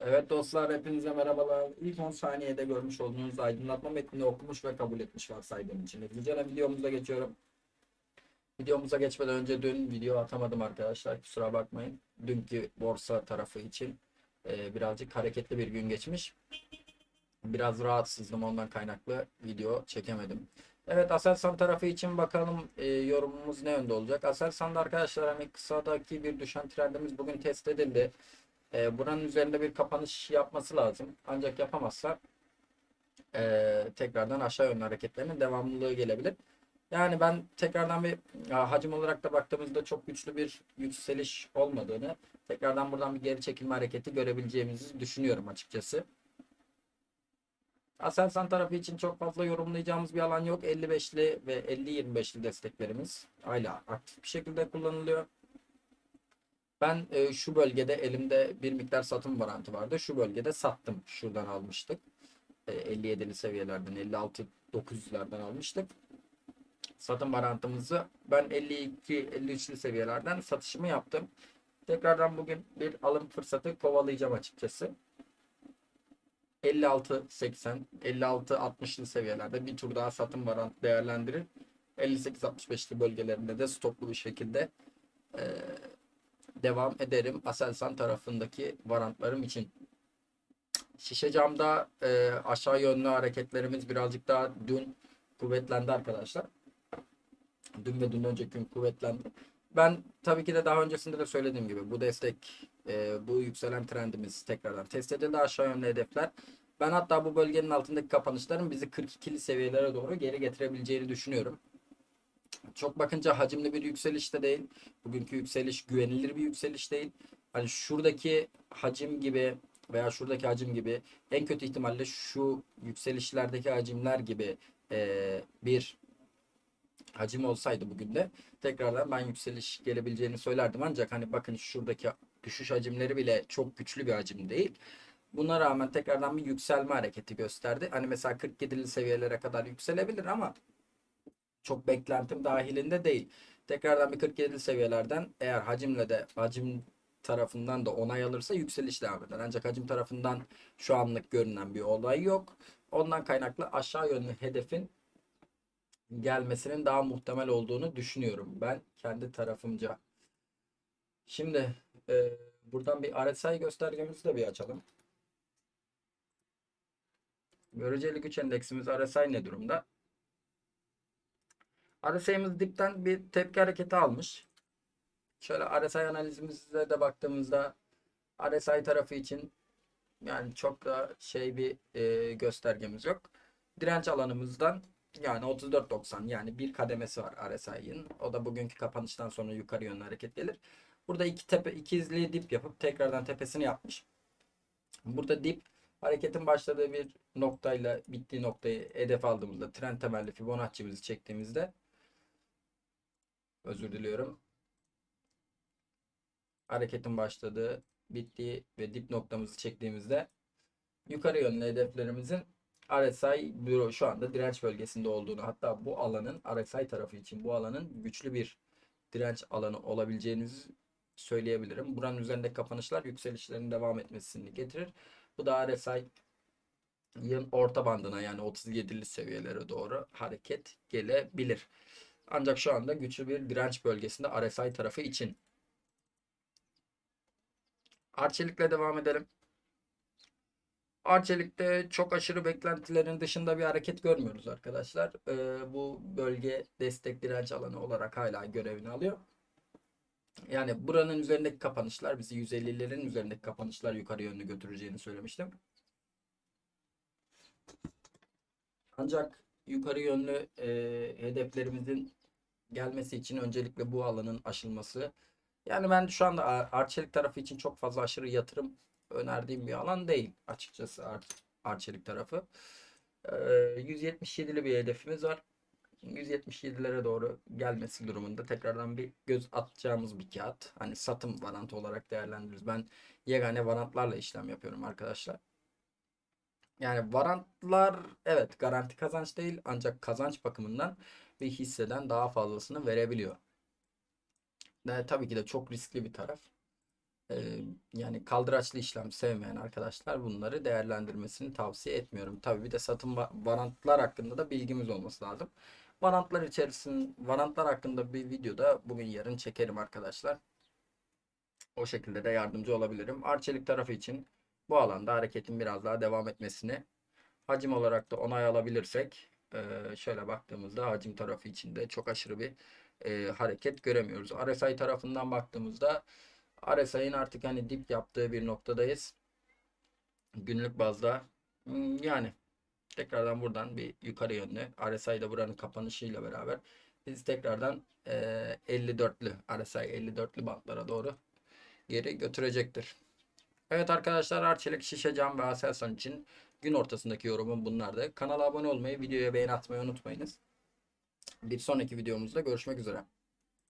Evet dostlar hepinize merhabalar. İlk 10 saniyede görmüş olduğunuz aydınlatma metnini okumuş ve kabul etmiş varsaydığım için. Hızlıca videomuza geçiyorum. Videomuza geçmeden önce dün video atamadım arkadaşlar. Kusura bakmayın. Dünkü borsa tarafı için e, birazcık hareketli bir gün geçmiş. Biraz rahatsızdım ondan kaynaklı video çekemedim. Evet Aselsan tarafı için bakalım e, yorumumuz ne yönde olacak. Aselsan'da arkadaşlar hani kısadaki bir düşen trendimiz bugün test edildi. E, buranın üzerinde bir kapanış yapması lazım. Ancak yapamazsa e, tekrardan aşağı yönlü hareketlerinin devamlılığı gelebilir. Yani ben tekrardan bir hacim olarak da baktığımızda çok güçlü bir yükseliş olmadığını, tekrardan buradan bir geri çekilme hareketi görebileceğimizi düşünüyorum açıkçası. Aselsan tarafı için çok fazla yorumlayacağımız bir alan yok. 55'li ve 50-25'li desteklerimiz hala aktif bir şekilde kullanılıyor. Ben e, şu bölgede elimde bir miktar satım varantı vardı. Şu bölgede sattım. Şuradan almıştık. E, 57'li seviyelerden 56 900'lerden almıştık. Satım varantımızı ben 52 53'lü seviyelerden satışımı yaptım. Tekrardan bugün bir alım fırsatı kovalayacağım açıkçası. 56 80 56 60'lı seviyelerde bir tur daha satım varantı değerlendirir. 58 65'li bölgelerinde de stoplu bir şekilde e, devam ederim Aselsan tarafındaki varantlarım için. Şişe camda e, aşağı yönlü hareketlerimiz birazcık daha dün kuvvetlendi arkadaşlar. Dün ve dün önceki gün kuvvetlendi. Ben tabii ki de daha öncesinde de söylediğim gibi bu destek, e, bu yükselen trendimiz tekrardan test edildi aşağı yönlü hedefler. Ben hatta bu bölgenin altındaki kapanışların bizi 42'li seviyelere doğru geri getirebileceğini düşünüyorum. Çok bakınca hacimli bir yükseliş de değil. Bugünkü yükseliş güvenilir bir yükseliş değil. Hani şuradaki hacim gibi veya şuradaki hacim gibi en kötü ihtimalle şu yükselişlerdeki hacimler gibi eee, bir hacim olsaydı bugün de tekrardan ben yükseliş gelebileceğini söylerdim. Ancak hani bakın şuradaki düşüş hacimleri bile çok güçlü bir hacim değil. Buna rağmen tekrardan bir yükselme hareketi gösterdi. Hani mesela 47'li seviyelere kadar yükselebilir ama çok beklentim dahilinde değil. Tekrardan bir 47 seviyelerden eğer hacimle de hacim tarafından da onay alırsa yükseliş devam eder. Ancak hacim tarafından şu anlık görünen bir olay yok. Ondan kaynaklı aşağı yönlü hedefin gelmesinin daha muhtemel olduğunu düşünüyorum ben kendi tarafımca. Şimdi e, buradan bir RSI göstergemizi de bir açalım. Göreceli güç endeksimiz RSI ne durumda? RSI'miz dipten bir tepki hareketi almış. Şöyle RSI analizimize de baktığımızda RSI tarafı için yani çok da şey bir e, göstergemiz yok. Direnç alanımızdan yani 34.90 yani bir kademesi var RSI'nin. O da bugünkü kapanıştan sonra yukarı yönlü hareket gelir. Burada iki tepe ikizli dip yapıp tekrardan tepesini yapmış. Burada dip hareketin başladığı bir noktayla bittiği noktayı hedef aldığımızda trend temelli Fibonacci'mizi çektiğimizde özür diliyorum. Hareketin başladığı, bittiği ve dip noktamızı çektiğimizde yukarı yönlü hedeflerimizin RSI şu anda direnç bölgesinde olduğunu hatta bu alanın RSI tarafı için bu alanın güçlü bir direnç alanı olabileceğinizi söyleyebilirim. Buranın üzerinde kapanışlar yükselişlerin devam etmesini getirir. Bu da RSI yılın orta bandına yani 37'li seviyelere doğru hareket gelebilir. Ancak şu anda güçlü bir direnç bölgesinde RSI tarafı için. Arçelik'le devam edelim. Arçelik'te çok aşırı beklentilerin dışında bir hareket görmüyoruz arkadaşlar. Ee, bu bölge destek direnç alanı olarak hala görevini alıyor. Yani buranın üzerindeki kapanışlar bizi 150'lerin üzerindeki kapanışlar yukarı yönlü götüreceğini söylemiştim. Ancak yukarı yönlü e, hedeflerimizin gelmesi için öncelikle bu alanın aşılması. Yani ben şu anda Ar- Arçelik tarafı için çok fazla aşırı yatırım önerdiğim bir alan değil açıkçası Ar Arçelik tarafı. Ee, 177'li bir hedefimiz var. 177'lere doğru gelmesi durumunda tekrardan bir göz atacağımız bir kağıt. Hani satım varantı olarak değerlendiririz. Ben yegane varantlarla işlem yapıyorum arkadaşlar. Yani varantlar evet garanti kazanç değil ancak kazanç bakımından bir hisseden daha fazlasını verebiliyor. Ne, tabii ki de çok riskli bir taraf. Ee, yani kaldıraçlı işlem sevmeyen arkadaşlar bunları değerlendirmesini tavsiye etmiyorum. Tabii bir de satın va- varantlar hakkında da bilgimiz olması lazım. Varantlar içerisinde varantlar hakkında bir videoda bugün yarın çekerim arkadaşlar. O şekilde de yardımcı olabilirim. Arçelik tarafı için bu alanda hareketin biraz daha devam etmesini hacim olarak da onay alabilirsek şöyle baktığımızda hacim tarafı için de çok aşırı bir e, hareket göremiyoruz. RSI tarafından baktığımızda RSI'nin artık hani dip yaptığı bir noktadayız. Günlük bazda hmm, yani tekrardan buradan bir yukarı yönlü RSI'de buranın kapanışıyla beraber biz tekrardan e, 54'lü RSI 54'lü bantlara doğru geri götürecektir. Evet arkadaşlar Arçelik, Şişe Cam ve Aselsan için gün ortasındaki yorumum bunlardı. Kanala abone olmayı, videoya beğeni atmayı unutmayınız. Bir sonraki videomuzda görüşmek üzere.